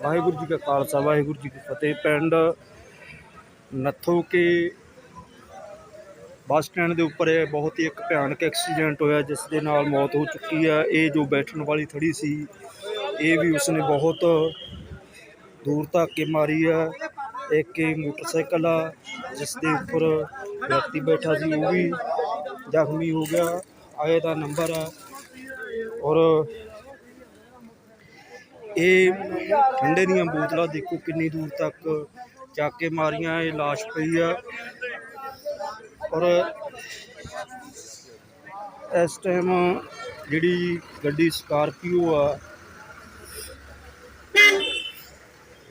ਵਾਹਿਗੁਰੂ ਜੀ ਕਾ ਖਾਲਸਾ, ਵਾਹਿਗੁਰੂ ਜੀ ਕੀ ਫਤਿਹ। ਪਿੰਡ ਨੱਥੋ ਕੇ bus stand ਦੇ ਉੱਪਰ ਇਹ ਬਹੁਤ ਹੀ ਇੱਕ ਭਿਆਨਕ ਐਕਸੀਡੈਂਟ ਹੋਇਆ, ਜਿਸ ਦੇ ਨਾਲ ਮੌਤ ਹੋ ਚੁੱਕੀ ਆ ਇਹ ਜੋ ਬੈਠਣ ਵਾਲੀ ਥੜੀ ਸੀ, ਇਹ ਵੀ ਉਸਨੇ ਬਹੁਤ ਦੂਰ ਤੱਕ ਕੇ ਮਾਰੀ ਆ ਇੱਕ ਇਹ ਮੋਟਰਸਾਈਕਲ ਆ, ਜਿਸ ਦੇ ਉੱਪਰ ਵਿਅਕਤੀ ਬੈਠਾ ਸੀ, ਉਹ ਵੀ ਜ਼ਖਮੀ ਹੋ ਗਿਆ। ਆਏ ਦਾ ਨੰਬਰ ਆ ਔਰ ਇਹ ਠੰਡੇ ਦੀਆਂ ਬੋਤਲਾਂ ਦੇਖੋ ਕਿੰਨੀ ਦੂਰ ਤੱਕ ਚੱਕ ਕੇ ਮਾਰੀਆਂ, ਇਹ ਲਾਸ਼ ਪਈ ਆ। ਔਰ ਇਸ ਟਾਈਮ ਜਿਹੜੀ ਗੱਡੀ ਸਕਾਰਪੀਓ ਆ,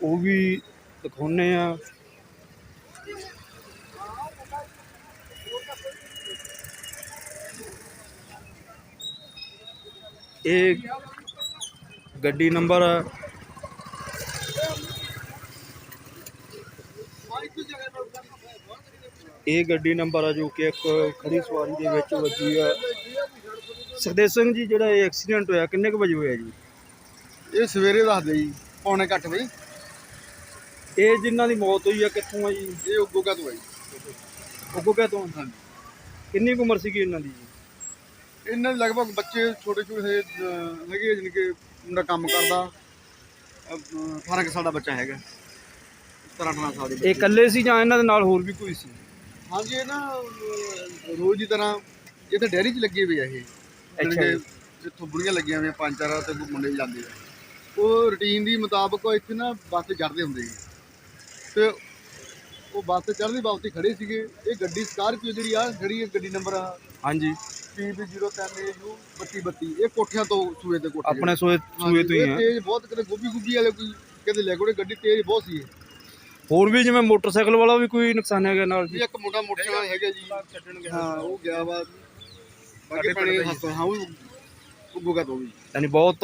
ਉਹ ਵੀ ਦਿਖਾਉਂਦੇ ਆ। ਇਹ ਗੱਡੀ ਨੰਬਰ ਇਹ ਗੱਡੀ ਨੰਬਰ ਆ ਜੋ ਕਿ ਇੱਕ ਖੜੀ ਸਵਾਰੀ ਦੇ ਵਿੱਚ ਵੱਜੀ ਆ। ਸੁਖਦੇਵ ਸਿੰਘ ਜੀ ਜਿਹੜਾ ਇਹ ਐਕਸੀਡੈਂਟ ਹੋਇਆ ਕਿੰਨੇ ਕੁ ਵਜੇ ਹੋਇਆ ਜੀ? ਇਹ ਸਵੇਰੇ ਦੱਸਦੇ ਜੀ ਪੌਣੇ 8 ਵਜੇ। ਇਹ ਜਿਨ੍ਹਾਂ ਦੀ ਮੌਤ ਹੋਈ ਆ ਕਿੱਥੋਂ ਆ ਜੀ? ਇਹ ਉਗੋਗਾ ਤੋਂ ਆਈ ਉਗੋਕੇ ਤੋਂ? ਕਿੰਨੀ ਕੁ ਉਮਰ ਸੀਗੀ ਇਹਨਾਂ ਦੀ ਜੀ? ਇਹਨਾਂ ਦੇ ਲਗਭਗ ਬੱਚੇ ਛੋਟੇ ਛੋਟੇ ਹੈਗੇ ਜਿਨ ਕਿ ਮੁੰਡਾ ਕੰਮ ਕਰਦਾ। 18 ਕੁ ਸਾਲ ਦਾ ਬੱਚਾ ਹੈਗਾ। 17 18 ਸਾਲ ਦੇ ਇਹ। ਇਕੱਲੇ ਸੀ ਜਾਂ ਇਹਨਾਂ ਦੇ ਨਾਲ ਹੋਰ ਵੀ ਕੋਈ ਸੀ? ਹਾਂਜੀ ਇਹ ਨਾ ਅਹ, ਰੋਜ਼ ਦੀ ਤਰ੍ਹਾਂ ਇਹ ਤਾਂ ਡੈਰੀ 'ਚ ਲੱਗੇ ਹੋਏ ਆ ਇਹ। ਅੱਛਾ ਜਿੱਥੋਂ ਬੁੜੀਆਂ ਲੱਗੀਆਂ ਹੋਈਆਂ ਪੰਜ ਚਾਰ ਤੇ ਮੁੰਡੇ ਵੀ ਜਾਂਦੇ ਆ। ਉਹ ਰੁਟੀਨ ਦੀ ਮੁਤਾਬਕ ਉਹ ਇੱਥੇ ਨਾ ਬੱਸ ਚੜ੍ਹਦੇ ਹੁੰਦੇ ਸੀ। ਤੇ ਉਹ ਬੱਸ ਤੇ ਚੜ੍ਹਦੀ ਹੀ ਖੜੇ ਸੀਗੇ। ਇਹ ਗੱਡੀ ਸਕਾਰਪੀਓ ਜਿਹੜੀ ਆ ਜਿਹੜੀ ਇਹ ਗੱਡੀ ਨੰਬਰ ਆ। ਹਾਂਜੀ। PB03AU 3232 ਇਹ ਕੋਠਿਆਂ ਤੋਂ ਸੂਏ ਤੇ ਕੋਠੇ ਆਪਣੇ ਸੂਏ ਸੂਏ ਤੋਂ ਹੀ ਆ। ਤੇਜ਼ ਬਹੁਤ ਕਿਤੇ ਗੋਭੀ ਗੁੱਭੀ ਵਾਲੇ ਕੋਈ ਕਹਿੰਦੇ ਲੈ ਕੋੜੇ ਗੱਡੀ ਤੇਜ਼ ਬਹੁਤ ਸੀ ਇਹ। ਹੋਰ ਵੀ ਜਿਵੇਂ ਮੋਟਰਸਾਈਕਲ ਵਾਲਾ ਵੀ ਕੋਈ ਨੁਕਸਾਨ ਹੈਗਾ ਨਾਲ ਜੀ? ਇੱਕ ਮੁੰਡਾ ਮੋਟਰਸਾਈਕਲ ਹੈਗਾ ਜੀ। ਹਾਂ ਉਹ ਗਿਆ ਵਾ। ਬਾਕੀ ਪਾਣੀ ਹਾਂ ਉਹ ਉੱਗੂਗਾ ਤੋਂ ਵੀ। ਯਾਨੀ ਬਹੁਤ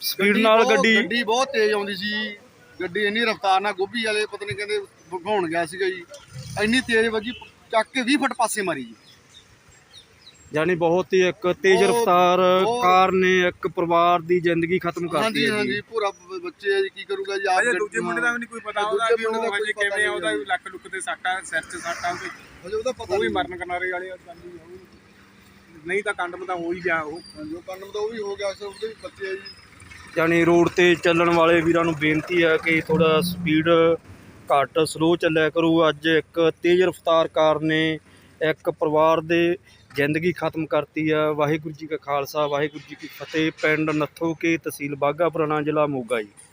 ਸਪੀਡ ਨਾਲ ਬਹੁਤ- ਗੱਡੀ ਗੱਡੀ ਬਹੁਤ ਤੇਜ਼ ਆਉਂਦੀ ਸੀ। ਗੱਡੀ ਇੰਨੀ ਰਫ਼ਤਾਰ ਨਾਲ ਗੋਭੀ ਵਾਲੇ ਪਤਾ ਨਹੀਂ ਕਹਿੰਦੇ ਭਗਾਉਣ ਗਿਆ ਸੀਗਾ ਜੀ। ਇੰਨੀ ਤੇਜ਼ ਵੱਜੀ ਚੱਕ ਕੇ 20 ਫੁੱਟ ਪਾਸੇ ਮਾਰੀ ਜੀ। ਯਾਨੀ ਬਹੁਤ ਹੀ ਇੱਕ ਤੇਜ਼ ਬਹੁਤ- ਰਫ਼ਤਾਰ ਬਹੁਤ- ਕਾਰ ਨੇ ਇੱਕ ਪਰਿਵਾਰ ਦੀ ਜ਼ਿੰਦਗੀ ਖਤਮ ਕਰਤੀ ਹਾਂਜੀ ਹੈ ਜੀ। ਹਾਂਜੀ ਪੂਰਾ ਬ- ਬੱਚੇ ਆ ਜੀ ਕੀ ਕਰੂਗਾ ਜੀ ਆਪ ਅਜੇ ਦੂਜੇ ਮੁੰਡੇ ਦਾ ਵੀ ਨਹੀਂ ਕੋਈ ਪਤਾ ਉਹਦਾ ਦੂਜੇ ਵੀ ਮੁੰਡੇ ਦਾ ਉਹ ਕੋਈ ਹਜੇ ਪਤਾ ਕਿਵੇਂ ਆ, ਉਹਦਾ ਵੀ ਲੱਕ ਲੁੱਕ ਤੇ ਸੱਟਾਂ ਸਿਰ 'ਚ ਸੱਟਾਂ ਕੋਈ ਹਜੇ ਉਹਦਾ ਪਤਾ ਉਹ ਵੀ ਨਹੀਂ। ਮਰਨ ਕਿਨਾਰੇ ਵਾਲੇ ਆ ਜਾਂਦੀ ਆ, ਉਹ। ਨਹੀਂ ਤਾਂ ਕੰਡਮ ਤਾਂ ਹੋ ਹੀ ਗਿਆ ਉਹ। ਜੋ ਕੰਨ ਦਾ ਉਹ ਵੀ ਹੋ ਗਿਆ ਸਰ ਉਹਦੇ ਵੀ ਬੱਚੇ ਆ ਜੀ। ਯਾਨੀ ਰੋਡ ਤੇ ਚੱਲਣ ਵਾਲੇ ਵੀਰਾਂ ਨੂੰ ਬੇਨਤੀ ਹੈ ਕਿ ਥੋੜਾ ਸਪੀਡ ਘੱਟ ਸਲੋ ਚੱਲਿਆ ਕਰੂ। ਅੱਜ ਇੱਕ ਤੇਜ਼ ਰਫ਼ਤਾਰ ਕਾਰ ਨੇ ਇੱਕ ਪਰਿਵਾਰ ਦੇ ਜ਼ਿੰਦਗੀ ਖਤਮ ਕਰਤੀ ਆ। ਵਾਹਿਗੁਰੂ ਜੀ ਕਾ ਖਾਲਸਾ, ਵਾਹਿਗੁਰੂ ਜੀ ਕੀ ਫਤਿਹ। ਪਿੰਡ ਨੱਥੋ ਕੇ ਤਹਿਸੀਲ ਬਾਘਾ ਪੁਰਾਣਾ ਜ਼ਿਲ੍ਹਾ ਮੋਗਾ ਜੀ।